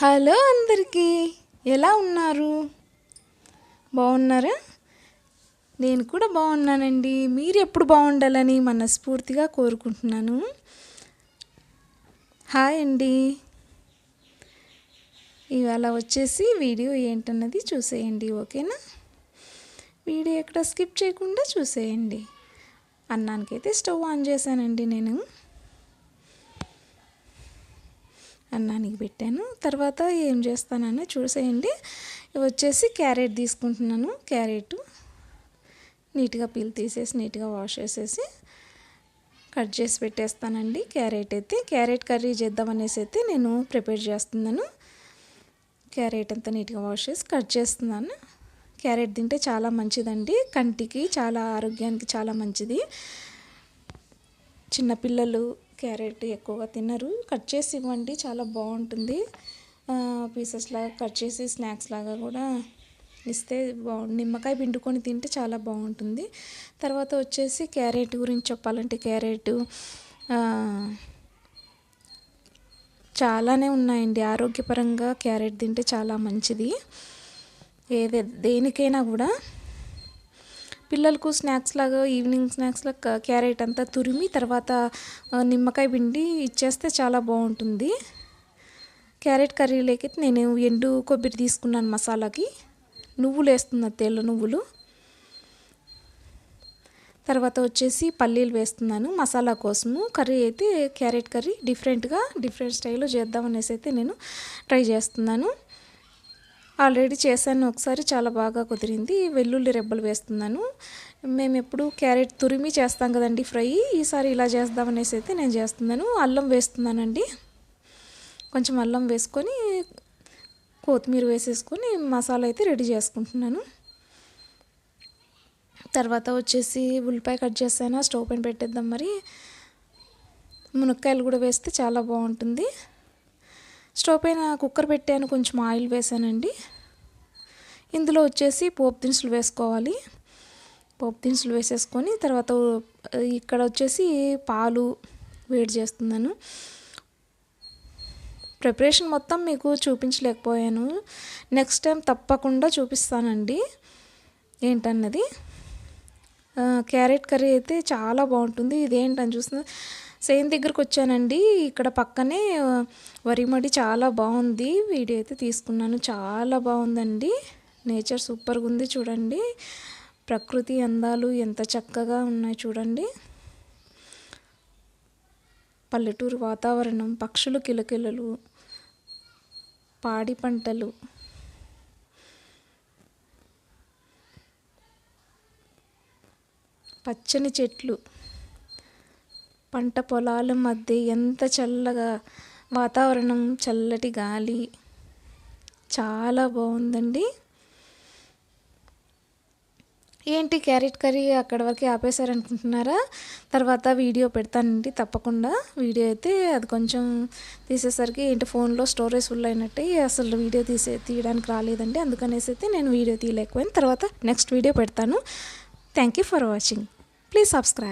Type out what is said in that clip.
Hello అందరికీ ఎలా ఉన్నారు? బాగున్నారా నేను కూడా బాగున్నానండి మీరు ఎప్పుడు బాగుండాలని మనస్ఫూర్తిగా కోరుకుంటున్నాను. హాయ్ అండి. ఇవాళ వచ్చేసి వీడియో ఏంటన్నది చూసేయండి ఓకేనా? వీడియో ఎక్కడ స్కిప్ చేయకుండా చూసేయండి. అన్నానికైతే స్టవ్ ఆన్ చేశానండి నేను. అన్నానికి పెట్టాను. తర్వాత ఏం చేస్తానని చూసేయండి. వచ్చేసి క్యారెట్ తీసుకుంటున్నాను. క్యారెట్ నీట్గా పీల్ తీసేసి నీట్గా వాష్ చేసేసి కట్ చేసి పెట్టేస్తానండి. క్యారెట్ అయితే క్యారెట్ కర్రీ చేద్దామనేసి అయితే నేను ప్రిపేర్ చేస్తున్నాను. క్యారెట్ అంతా నీట్గా వాష్ చేసి కట్ చేస్తున్నాను. క్యారెట్ తింటే చాలా మంచిదండి. కంటికి చాలా ఆరోగ్యానికి చాలా మంచిది. చిన్నపిల్లలు క్యారెట్ ఎక్కువగా తినరు. కట్ చేసి ఇవ్వండి చాలా బాగుంటుంది. పీసెస్ లాగా కట్ చేసి స్నాక్స్ లాగా కూడా ఇస్తే బాగుంది నిమ్మకాయ పిండుకొని తింటే చాలా బాగుంటుంది. తర్వాత వచ్చేసి క్యారెట్ గురించి చెప్పాలంటే క్యారెట్ చాలానే ఉన్నాయండి. ఆరోగ్యపరంగా క్యారెట్ తింటే చాలా మంచిది. ఏదే దేనికైనా కూడా పిల్లలకు స్నాక్స్ లాగా ఈవినింగ్ స్నాక్స్ లాగా క్యారెట్ అంతా తురిమి తర్వాత నిమ్మకాయ పిండి ఇచ్చేస్తే చాలా బాగుంటుంది. క్యారెట్ కర్రీలోకి నేను ఎండు కొబ్బరి తీసుకున్నాను మసాలాకి. నువ్వులు వేస్తున్నా తెల్ల నువ్వులు. తర్వాత వచ్చేసి పల్లీలు వేస్తున్నాను మసాలా కోసము. కర్రీ అయితే క్యారెట్ కర్రీ డిఫరెంట్గా డిఫరెంట్ స్టైల్లో చేద్దామనేసి అయితే నేను ట్రై చేస్తున్నాను. ఆల్రెడీ చేశాను. ఒకసారి చాలా బాగా కుదిరింది. వెల్లుల్లి రెబ్బలు వేస్తున్నాను. మేము ఎప్పుడు క్యారెట్ తురిమి చేస్తాం కదండి ఫ్రై. ఈసారి ఇలా చేద్దామనేసి అయితే నేను చేస్తున్నాను. అల్లం వేస్తున్నానండి. కొంచెం అల్లం వేసుకొని కొత్తిమీర వేసేసుకొని మసాలా అయితే రెడీ చేసుకుంటున్నాను. తర్వాత వచ్చేసి ఉల్లిపాయ కట్ చేసాను స్టవ్ పైన పెట్టేద్దాం మరి. మునక్కాయలు కూడా వేస్తే చాలా బాగుంటుంది. స్టవ్ పైన కుక్కర్ పెట్టాను కొంచెం ఆయిల్ వేసానండి. ఇందులో వచ్చేసి పోపు దినుసులు వేసుకోవాలి. పోపు దినుసులు వేసేసుకొని తర్వాత ఇక్కడ వచ్చేసి పాలు వేడి చేస్తున్నాను. ప్రిపరేషన్ మొత్తం మీకు చూపించలేకపోయాను. నెక్స్ట్ టైం తప్పకుండా చూపిస్తానండి. ఏంటన్నది? క్యారెట్ కర్రీ అయితే చాలా బాగుంటుంది. ఇదేంటని చూస్తున్నా సేమ్ దగ్గరకు వచ్చానండి ఇక్కడ పక్కనే వరిమడి చాలా బాగుంది. వీడియో అయితే తీసుకున్నాను. చాలా బాగుందండి. నేచర్ సూపర్గా ఉంది చూడండి. ప్రకృతి అందాలు ఎంత చక్కగా ఉన్నాయి చూడండి. పల్లెటూరు వాతావరణం పక్షులు కిలకిలలు పాడి పంటలు. పచ్చని చెట్లు. పంట పొలాల మధ్య ఎంత చల్లగా వాతావరణం చల్లటి గాలి. చాలా బాగుందండి. ఏంటి క్యారెట్ కర్రీ అక్కడ వరకు ఆపేశారనుకుంటున్నారా? తర్వాత వీడియో పెడతానండి తప్పకుండా. వీడియో అయితే అది కొంచెం తీసేసరికి ఏంటి ఫోన్లో స్టోరేజ్ ఫుల్ అయినట్టే అసలు వీడియో తీసే తీయడానికి రాలేదండి. అందుకనేసి అయితే నేను వీడియో తీయలేకపోయాను. తర్వాత నెక్స్ట్ వీడియో పెడతాను. Thank you for watching. Please subscribe.